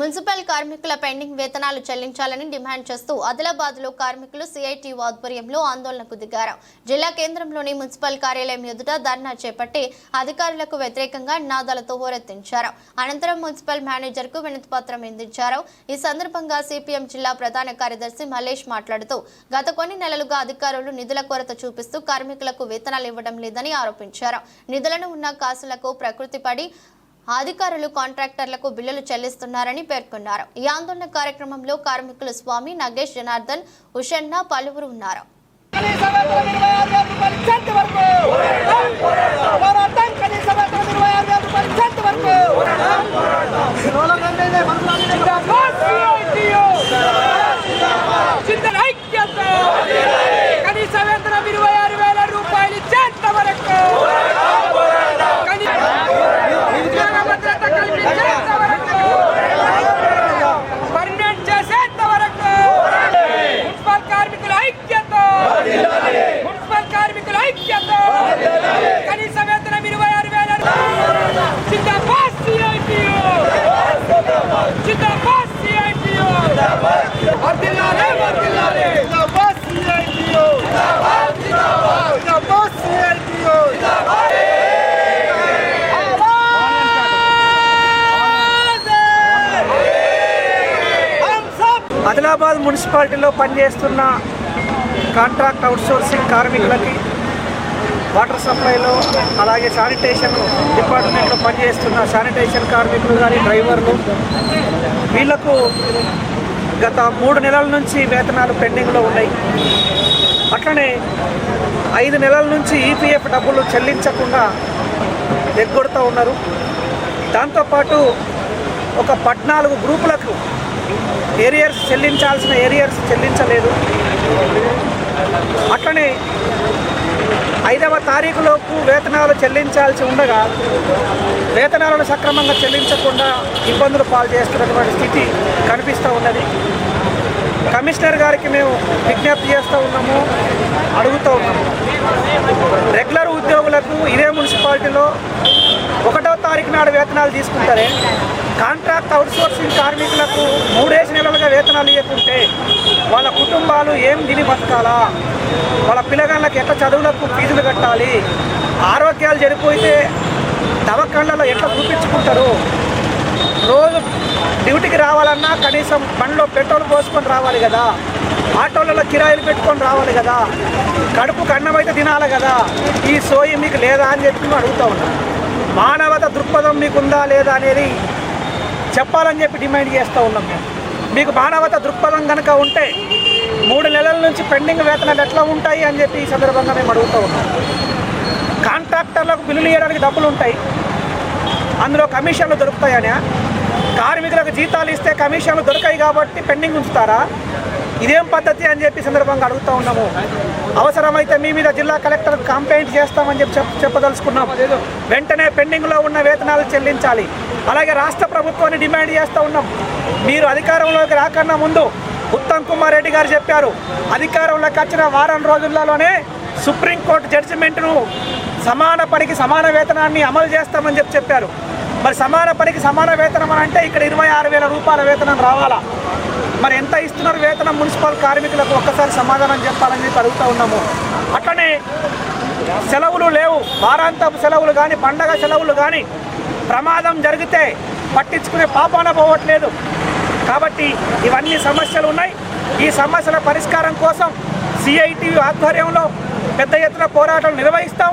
Municipal కార్మికుల pending వేతనాలు చెల్లించాలని డిమాండ్ చేస్తూ ఆదిలాబాద్లో కార్మికులు సిఐటి ఆధ్వర్యంలో ఆందోళనకు దిగారు. జిల్లా కేంద్రంలోని మున్సిపల్ కార్యాలయం ఎదుట ధర్నా చేపట్టి అధికారులకు వ్యతిరేకంగా నినాదాలతో హోరెత్తించారు. అనంతరం మున్సిపల్ మేనేజర్కు వినతి పత్రం అందించారు. ఈ సందర్భంగా సిపిఎం జిల్లా ప్రధాన కార్యదర్శి మల్లేష్ మాట్లాడుతూ గత కొన్ని నెలలుగా అధికారులు నిధుల కొరత చూపిస్తూ కార్మికులకు వేతనాలు ఇవ్వడం లేదని ఆరోపించారు. నిధులను ఉన్న కాసులకు ప్రకృతి పడి అధికారులు కాంట్రాక్టర్లకు బిల్లులు చెల్లిస్తున్నారని పేర్కొన్నారు. ఈ ఆందోళన కార్యక్రమంలో కార్మికులు స్వామి నగేష్ జనార్దన్ హుషన్న పలువురు ఉన్నారు కనీస వేతనం ఇరవై ఆరు వేల రూపాయలు ఇచ్చేంత వరకు పోరాటం కనీస వేతనం ఇరవై ఆరు వేల రూపాయలు ఇచ్చేంత వరకు జిందాబాద్ CITU. జిందాబాద్ ఐక్యత. కనీస వేతనం ఇరవై ఆరు వేల రూపాయలు ఇచ్చేంత వరకు కనీ- ఉద్యోగ భద్రత కల్పించేంత వరకు పర్మనెంట్ చేసేంత వరకు మున్సిపల్ కార్మికుల ఐక్యత మున్సిపల్ కార్మికుల ఐక్యత కనీస వేతనం ఇరవై ఆరు వేల జిందాబాద్ సిఐటియు జిందాబాద్ సిఐటియు వర్ధిల్లాలి వర్ధిల్లాలి జిందాబాద్ సిఐటియు జిందాబాద్ జిందాబాద్ జిందాబాద్ సిఐటియు ఆదిలాబాద్ మున్సిపాలిటీలో పనిచేస్తున్న కాంట్రాక్ట్ అవుట్సోర్సింగ్ కార్మికులకి వాటర్ సప్లైలో అలాగే శానిటేషన్ డిపార్ట్మెంట్లో పనిచేస్తున్న శానిటేషన్ కార్మికులు కానీ డ్రైవర్లు వీళ్ళకు గత మూడు నెలల నుంచి వేతనాలు పెండింగ్లో ఉన్నాయి. అట్లనే ఐదు నెలల నుంచి ఈపీఎఫ్ డబ్బులు చెల్లించకుండా ఎగ్గొడుతూ ఉన్నారు. దాంతోపాటు ఒక పద్నాలుగు గ్రూపులకు ఏరియర్స్ చెల్లించాల్సిన ఏరియర్స్ చెల్లించలేదు. అట్లనే ఐదవ తారీఖులోపు వేతనాలు చెల్లించాల్సి ఉండగా వేతనాలను సక్రమంగా చెల్లించకుండా ఇబ్బందులు పాలు చేస్తున్నటువంటి స్థితి కనిపిస్తూ ఉన్నది. కమిషనర్ గారికి మేము విజ్ఞప్తి చేస్తూ ఉన్నాము అడుగుతూ ఉన్నాము. రెగ్యులర్ ఉద్యోగులకు ఇదే మున్సిపాలిటీలో ఒకటి తారీఖు నాడు వేతనాలు తీసుకుంటారే? కాంట్రాక్ట్ అవుట్సోర్సింగ్ కార్మికులకు మూడేసి నెలలుగా వేతనాలు ఇవ్వకుంటే వాళ్ళ కుటుంబాలు ఏం తిని బతకాలా? వాళ్ళ పిల్లగాళ్ళకి ఎట్లా చదువులకు ఫీజులు కట్టాలి? ఆరోగ్యాలు చెడిపోతే దవకండ్లలో ఎట్లా చూపించుకుంటారు రోజు డ్యూటీకి రావాలన్నా కనీసం బండిలో పెట్రోల్ పోసుకొని రావాలి కదా? ఆటోలలో కిరాయిలు పెట్టుకొని రావాలి కదా? కడుపు కన్నం తినాలి కదా? ఈ సోయి మీకు లేదా అని చెప్పి అడుగుతూ ఉన్నాను మానవత దృక్పథం మీకు ఉందా లేదా అనేది చెప్పాలని చెప్పి డిమాండ్ చేస్తూ ఉన్నాం మేము. మీకు మానవత దృక్పథం కనుక ఉంటే మూడు నెలల నుంచి పెండింగ్ వేతనాలు ఎట్లా ఉంటాయి అని చెప్పి ఈ సందర్భంగా మేము అడుగుతూ ఉన్నాం. కాంట్రాక్టర్లకు బిల్లులు ఇవ్వడానికి డబ్బులు ఉంటాయి. అందులో కమిషన్లు దొరుకుతాయని. కార్మికులకు జీతాలు ఇస్తే కమిషన్లు దొరకాయి కాబట్టి పెండింగ్ ఉంచుతారా? ఇదేం పద్ధతి అని చెప్పి సందర్భంగా అడుగుతూ ఉన్నాము. అవసరమైతే మీ మీద జిల్లా కలెక్టర్ కంప్లైంట్ చేస్తామని చెప్పి చెప్ చెప్పదలుచుకున్నాం. వెంటనే పెండింగ్లో ఉన్న వేతనాలు చెల్లించాలి. అలాగే రాష్ట్ర ప్రభుత్వాన్ని డిమాండ్ చేస్తూ ఉన్నాం. మీరు అధికారంలోకి రాకన్నా ముందు ఉత్తమ్ కుమార్ రెడ్డి గారు చెప్పారు. అధికారంలోకి వచ్చిన వారం రోజుల్లోనే సుప్రీంకోర్టు జడ్జిమెంట్ను సమాన పనికి సమాన వేతనాన్ని అమలు చేస్తామని చెప్పి చెప్పారు. మరి సమాన పనికి సమాన వేతనం అని అంటే ఇక్కడ ఇరవై ఆరు వేల రూపాయల వేతనం రావాలా? మరి ఎంత ఇస్తున్నారు వేతనం మున్సిపల్ కార్మికులకు? ఒక్కసారి సమాధానం చెప్పాలని చెప్పి అడుగుతూ ఉన్నాము. అట్లనే సెలవులు లేవు. వారాంతపు సెలవులు కానీ పండగ సెలవులు కానీ ప్రమాదం జరిగితే పట్టించుకునే పాపాన పోవట్లేదు. కాబట్టి ఇవన్నీ సమస్యలు ఉన్నాయి. ఈ సమస్యల పరిష్కారం కోసం సిఐటి ఆధ్వర్యంలో పెద్ద ఎత్తున పోరాటాలు నిర్వహిస్తాం.